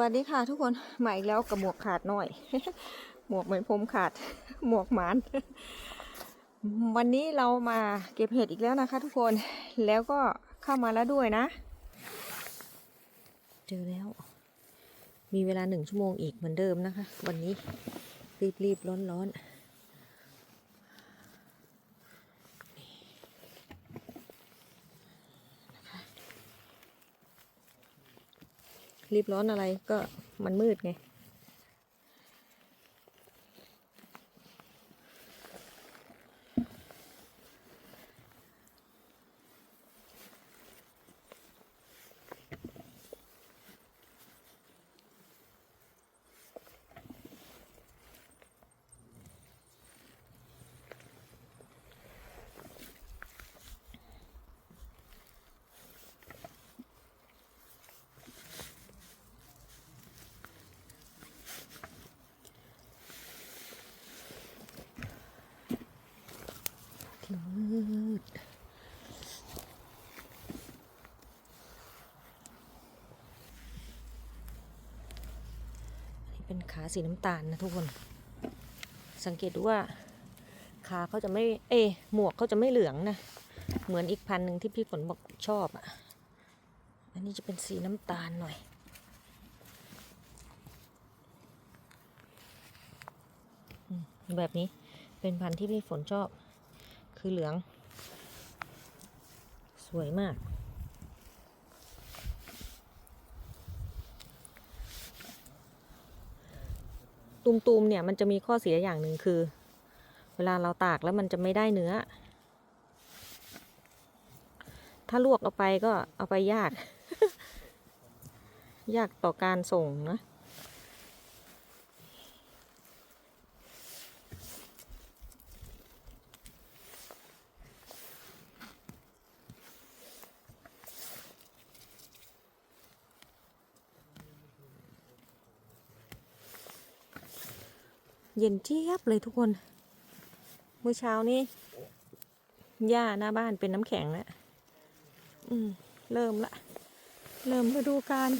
วัสดีค่ะทุกคนมาอีกแล้วกับหมวกขาดหน่อย หมวกเหมือนผมขาด หมวกหมาน วันนี้เรามาเก็บเห็ดอีกแล้วนะคะ ทุกคนแล้วก็เข้ามาแล้วด้วยนะ เจอแล้ว มีเวลาหนึ่งชั่วโมงอีกเหมือนเดิมนะคะ วันนี้รีบรีบร้อนร้อน รีบร้อนอะไรก็มันมืดไง นนี้เป็นขาสีน้ำตาลนะทุกคน สังเกตดูว่า ขาเขาจะไม่ เอ หมวกเขาจะไม่เหลืองนะ เหมือนอีกพันหนึ่งที่พี่ฝนบอกชอบอะ อันนี้จะเป็นสีน้ำตาลหน่อยแบบนี้เป็นพันธุ์ที่พี่ฝนชอบ คือเหลือง สวยมาก ตุมๆเนี่ยมันจะมีข้อเสียอย่างหนึ่งคือ เวลาเราตากแล้วมันจะไม่ได้เนื้อ ถ้าลวกเอาไปก็เอาไปยาก ยากต่อการส่งนะ เย็นเจี๊ยบเลยทุกคน เมื่อเช้านี้หญ้าหน้าบ้านเป็นน้ำแข็งแล้วอืม เริ่มละ เริ่มฤดูกาล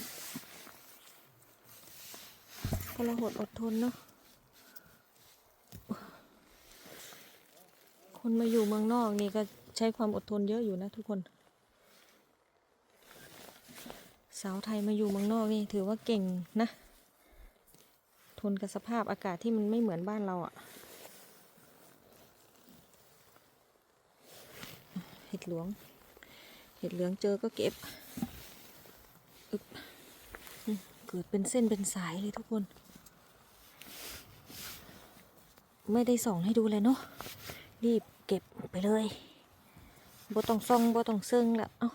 พลหดอดทนเนาะ คนมาอยู่เมืองนอกนี่ก็ใช้ความอดทนเยอะอยู่นะทุกคน สาวไทยมาอยู่เมืองนอกนี่ถือว่าเก่งนะ ทนกับสภาพอากาศที่มันไม่เหมือนบ้านเราอะ่ะ เห็ดหลวง เห็ดเหลืองเจอก็เก็บอึบเกิดเป็นเส้นเป็นสายเลยทุกคน ไม่ได้ส่องให้ดูเลยเนาะรีบเก็บไปเลยบ่ต้องซ่องบ่ต้องเซิงละเอ้า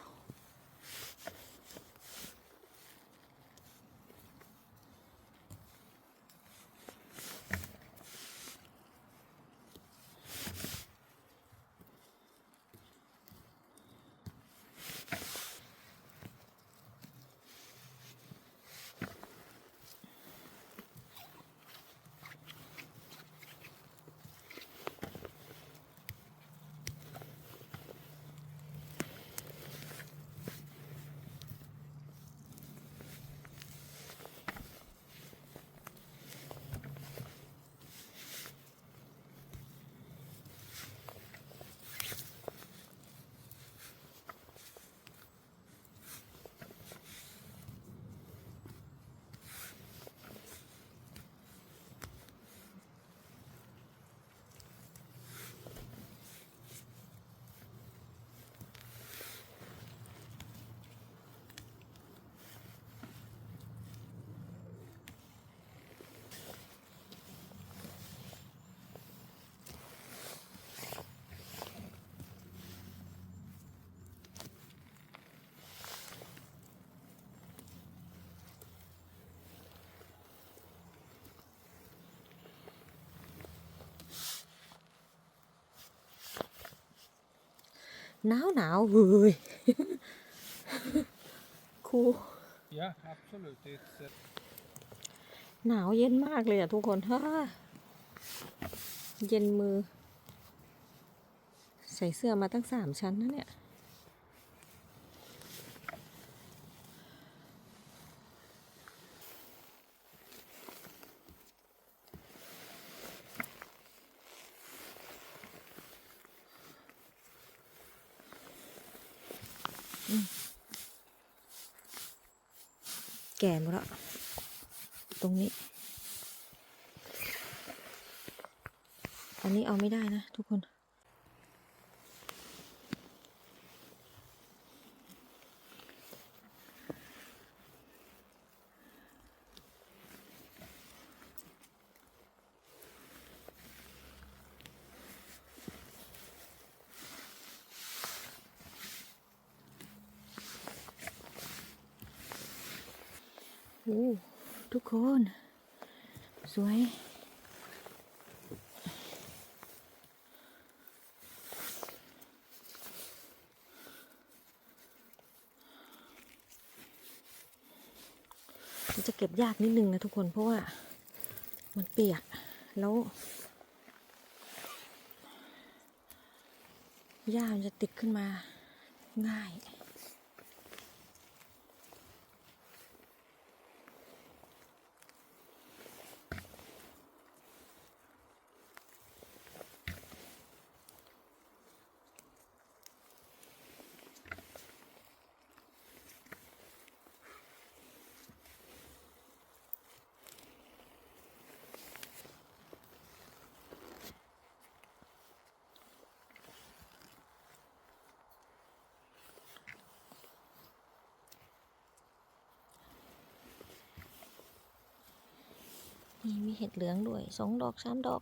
หนาวหนาวเฮ้ยครู Ja, absolut. It's, uh, หนาวเย็นมากเลยอะทุกคนฮ่าเย็นมือ ใส่เสื้อมาตั้งสามชั้นนะเนี่ย แก่หมดล้ตรงนี้ อันนี้เอาไม่ได้นะทุกคน คน สวย จะเก็บยากนิดนึงนะทุกคนเพราะว่ามันเปียก แล้วหญ้ามันจะติดขึ้นมาง่าย นี่มีเห็ดเหลืองด้วยสองดอกสามดอก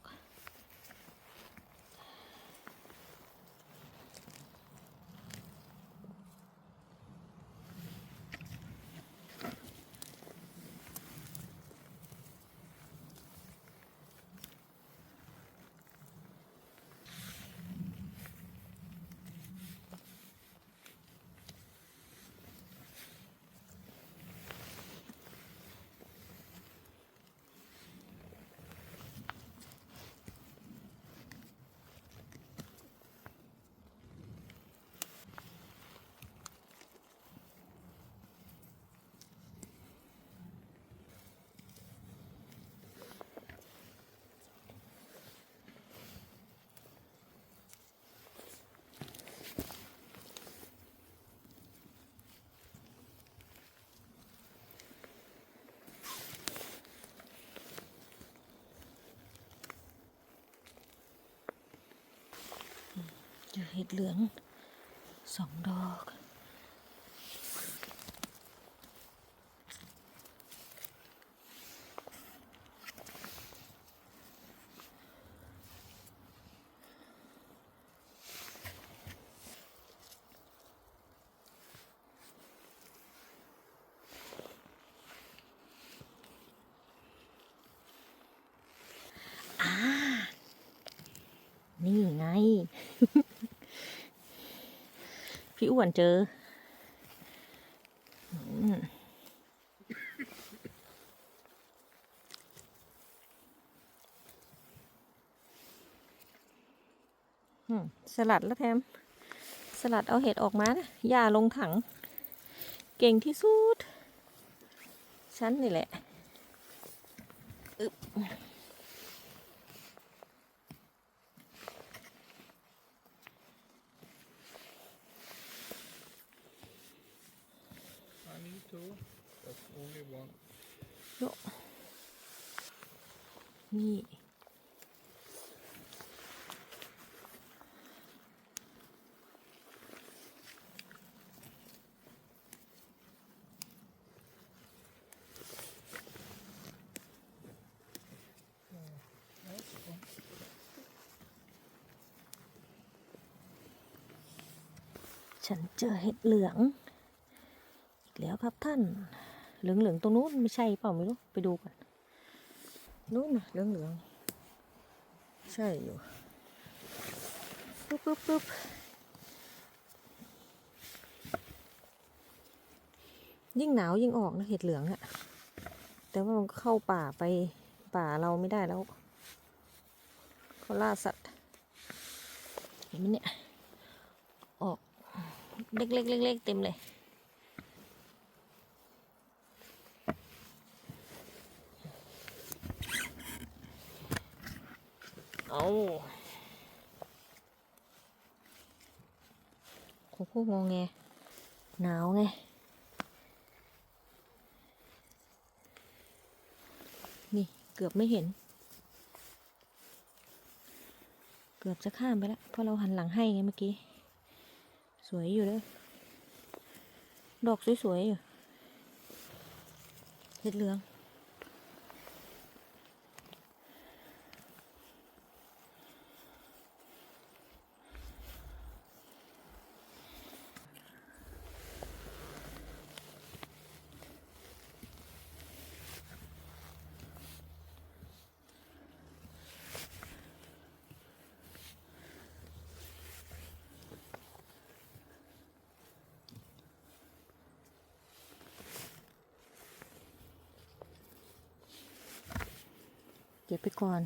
เห็ดเหลืองสองดอก อ่า นี่ไง พี่อ้วนเจอสลัดแล้วแถมสลัดเอาเห็ดออกมานะอย่าลงถัง เก่งที่สุด ฉันนี่แหละ I only one. นี่ ฉันเจอเห็ดเหลือง อีกแล้วครับท่าน เหลืองๆตรงนู้นไม่ใช่เปล่าไม่รู้ไปดูกันนู้นนะเหลืองๆใช่อยู่ปุ๊บปุ๊บปุ๊บยิ่งหนาวยิ่งออกนะเห็ดเหลืองอะแต่ว่ามันเข้าป่าไปป่าเราไม่ได้แล้วเขาล่าสัตว์เห็นไหมเนี่ยออกเล็กๆเล็กๆเต็มเลย เอาโคโค่งอแงหนาวไง นี่เกือบไม่เห็น เกือบจะข้ามไปแล้ว เพราะเราหันหลังให้ไงเมื่อกี้ สวยอยู่เลยดอกสวยๆอยู่เห็ดเหลือง เก็บไปก่อน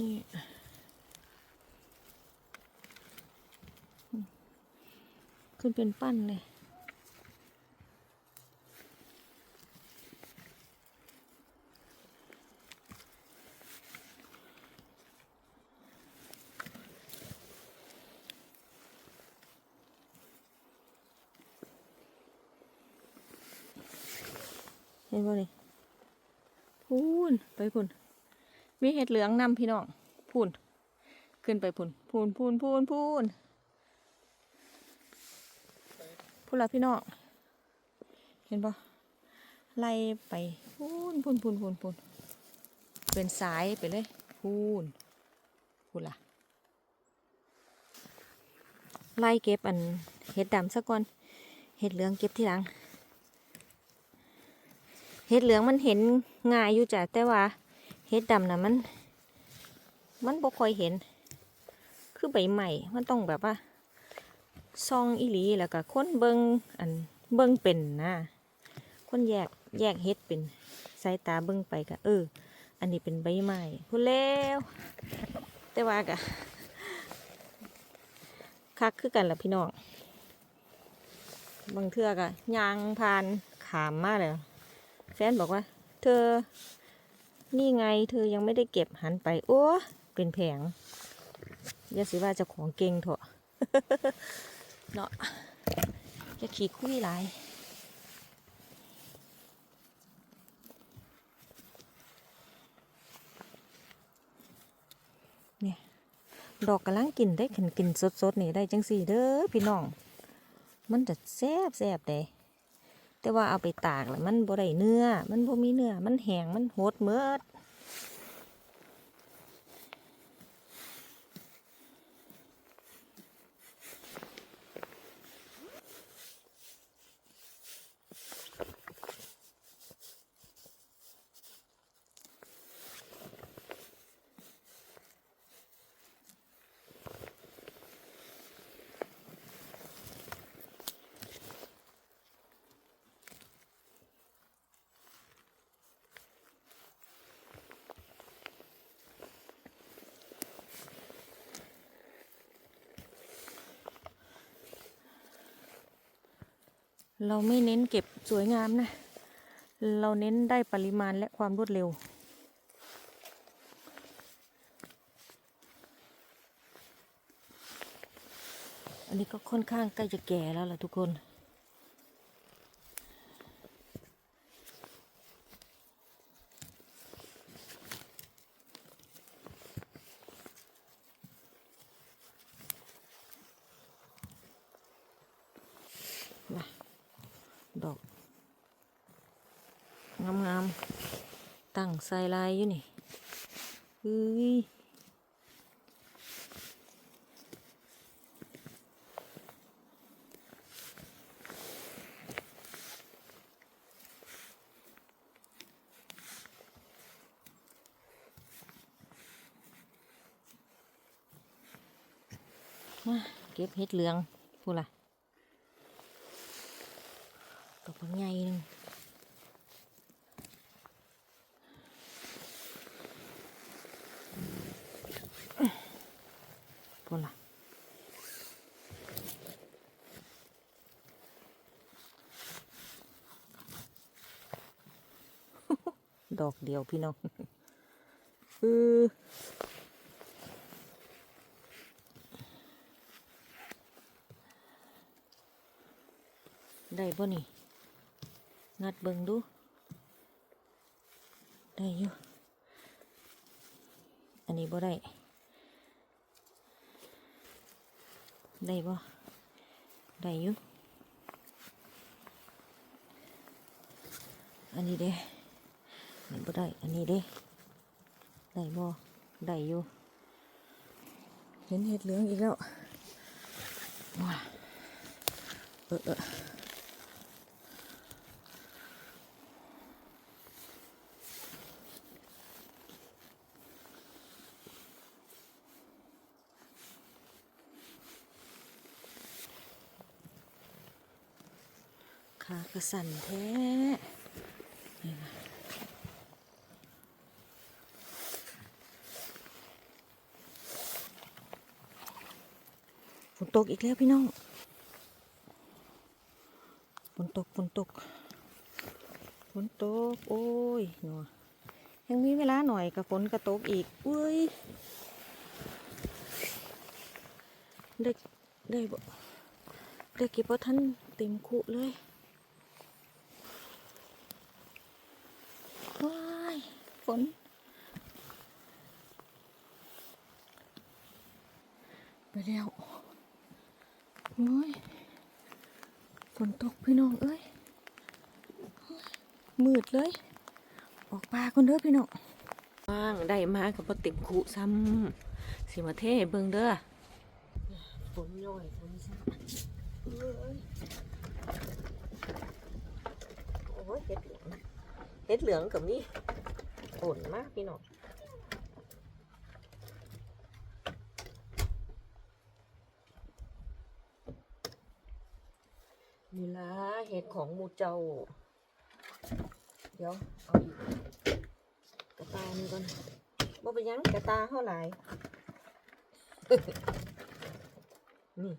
นี่อืมขึ้นเป็นปั้นเลย เห็นบ่นี่พูนไปพุ่นมีเห็ดเหลืองนำพี่น้องพูนขึ้นไปพุ่นพูนพูนพูนพูนพูนละพี่น้องเห็นบ่ไล่ไปพูนพูนพูนพูนพูนเป็นสายไปเลยพูนพูนละไล่เก็บอันเห็ดดำซะก่อนเห็ดเหลืองเก็บที่หลัง เห็ดเหลืองมันเห็นง่ายอยู่จ้ะแต่ว่าเห็ดดำนะมัน มันบ่ค่อยเห็น คือใบใหม่มันต้องแบบว่าซองอีหลีแล้วก็ค้นเบิงอันเบิงเป็นนะคนแยกแยกเห็ดเป็นสายตาเบิงไปก็เออ อันนี้เป็นใบใหม่พูดแล้วแต่ว่ากะคักคือกันล่ะพี่น้องบางเทือกะยางพานขามมากเลย ฟนบอกว่า เธอ นี่ไง เธอยังไม่ได้เก็บหันไป โอ้เป็นแผงอย่าสิว่าจะของเก่งเถอะเนาะจะขี่คุยหลายเนี่ยดอกกำลังกินได้กินกินสดๆนี่ได้จังสี่เด้อพี่น้อง มันจะแซ่บแซ่บเด้ แต่ว่าเอาไปตากแล้วมันบ่ได้เนื้อ มันบ่มีเนื้อ มันแห้งมันโหดเมิด เราไม่เน้นเก็บสวยงามนะ เราเน้นได้ปริมาณและความรวดเร็ว อันนี้ก็ค่อนข้างใกล้จะแก่แล้วล่ะทุกคน มาดอก งามๆ ตั้งใส่ลายอยู่นี่เฮ้ยเก็บเห็ดเหลืองพูดล่ะดอกบางใหญ่หนึงพูดล่ะ เดียวพี่น้องเออได้ป่ะนี่ งัดเบิงดู ได้อยู่ อันนี้บ่ได้ ได้บ่ได้อยู่ อันนี้เด้ อันบ่ได้ อันนี้เด้ได้บ่ได้อยู่เห็นเห็ดเหลืองอีกแล้วว้าเออเออขากระสันแท้ ตกอีกแล้วพี่น้องฝนตกฝนตกฝนตก โอ้ยหนัวยังมีเวลาหน่อยกับฝนกระตกอีกอุ้ยได้ได้บ่ได้ก็บว่าท่านเต็มคุเลยว้ายฝนไปแล้ว โอ้ยฝนตกพี่น้องเอ้ยโอ้ยมืดเลยออกปลาคนเด้อพี่น้องว่างได้มากับปติมคุซ้ำสิมาเทให้เบิ่งเด้อฝนย่อยฝนซ่าเอ้ยโอ้ยเห็ดเหลืองเห็ดเหลืองกับนี่โอนมากพี่น้อง นี่ละเห็ดของมูเจ้า เดี๋ยว เอาอีกกระตานี่ก่อนบ่เป็นยังกระตาเท่าไหร่นี่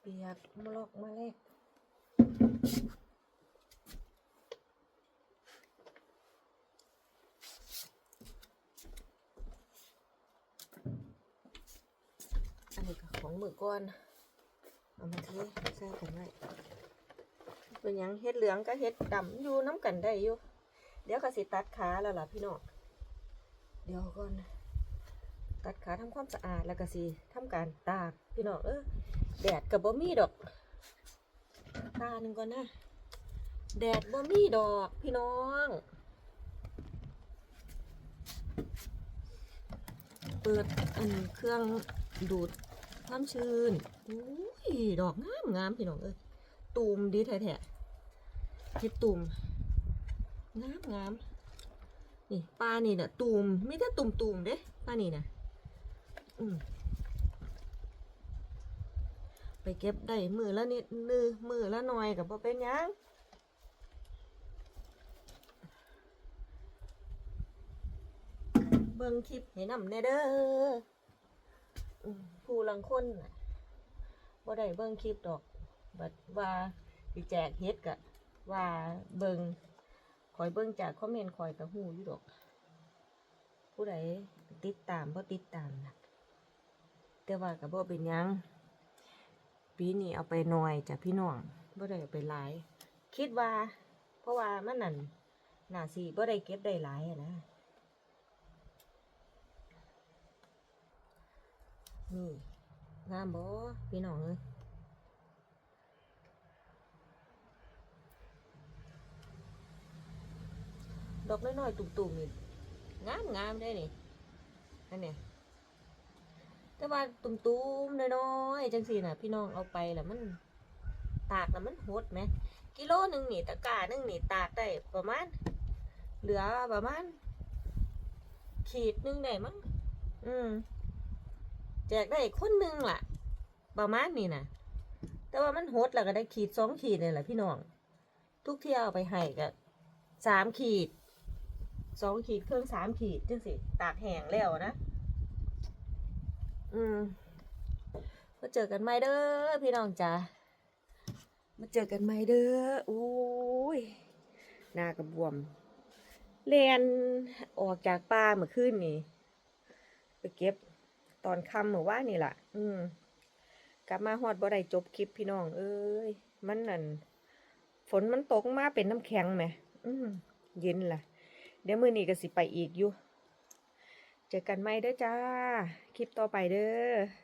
เปียกมลอกมาเลกอันนี้ก็ของ มือก่อน เอามาเทใส่กันไว้เป็นยังเฮ็ดเหลืองก็เฮ็ดดำอยู่น้ำกันได้อยู่ เดี๋ยวก็สิตัดขาแล้วล่ะพี่น้อง เดี๋ยวก่อน ตัดขาทำความสะอาดแล้วก็สิทำการตากพี่น้องเออแดดกับบ่มีดอก ตาหนึ่งก่อนนะ แดดบ่มีดอกพี่น้องเปิดอันเครื่องดูด ความชื้นอุ้ยดอกงามงามพี่น้องเอ้ยตูมดีแท้ๆเฮ็ดตูมงามงามนี่ปลานี่น่ะตูมไม่ได้ตุ่มตูมเด้ปลานี่น่ะอืมไปเก็บได้มือละนิดมือมือละหน่อยกับบ่เป็นยังเบิ่งคลิปให้นำแน่เด้อ ผู้ลังคนน่ะบ่ได้เบิ่งคลิปดอกบัดว่าสิแจกเฮ็ดกะว่าเบิงคอยเบิ่งจากคอมเมนต์คอยกับหูอยู่ดอก ผู้ใดติดตามบ่ติดตามนะแต่ว่ากับบ่เป็นยังปีนี้เอาไปหน่อยจากพี่น้องบ่ได้เอาไปหลาย คิดว่า เพราะว่ามันนั่นน่าสิบ่ได้เก็บได้หลายนะ นี่งามบ่พี่น้องเอ้ยดอกน้อยๆตุ่มๆนี่งามงามได้นี่อันนี้แต่ว่าตุ่มๆน้อยๆจังสี่น่ะ พี่น้องเอาไปแล้วมัน ตากแล้วมันหดไหมกิโลหนึ่งนี่ตะกร้าหนึ่งนี่ตากได้ประมาณเหลือประมาณขีดหนึ่งได้มั้งอืม แจกได้คนหนึ่งล่ะ ประมาณนี้นะแต่ว่ามันหดแล้วก็ได้ขีดสองขีดเลยแหละพี่น้อง ทุกเที่ยวไปให้ก็สามขีดสองขีดเครื่องสามขีดจังสิตากแห้งแล้วนะ อืมก็เจอกันใหม่เด้อพี่น้องจ้ามาเจอกันใหม่เด้อโอ้ยหน้ากระบวมเรียนออกจากป่าเมื่อคืนนี่ไปเก็บ ตอนค่ำเมื่อวานนี่แหละอืม กลับมาฮอดบ่ได้จบคลิปพี่น้อง เอ้ย มันนั่น ฝนมันตกมาเป็นน้ำแข็งไหม อืมเย็นล่ะ เดี๋ยวมื้อนี้ก็สิไปอีกอยู่ เจอกันไหมเด้อจ้า คลิปต่อไปเด้อ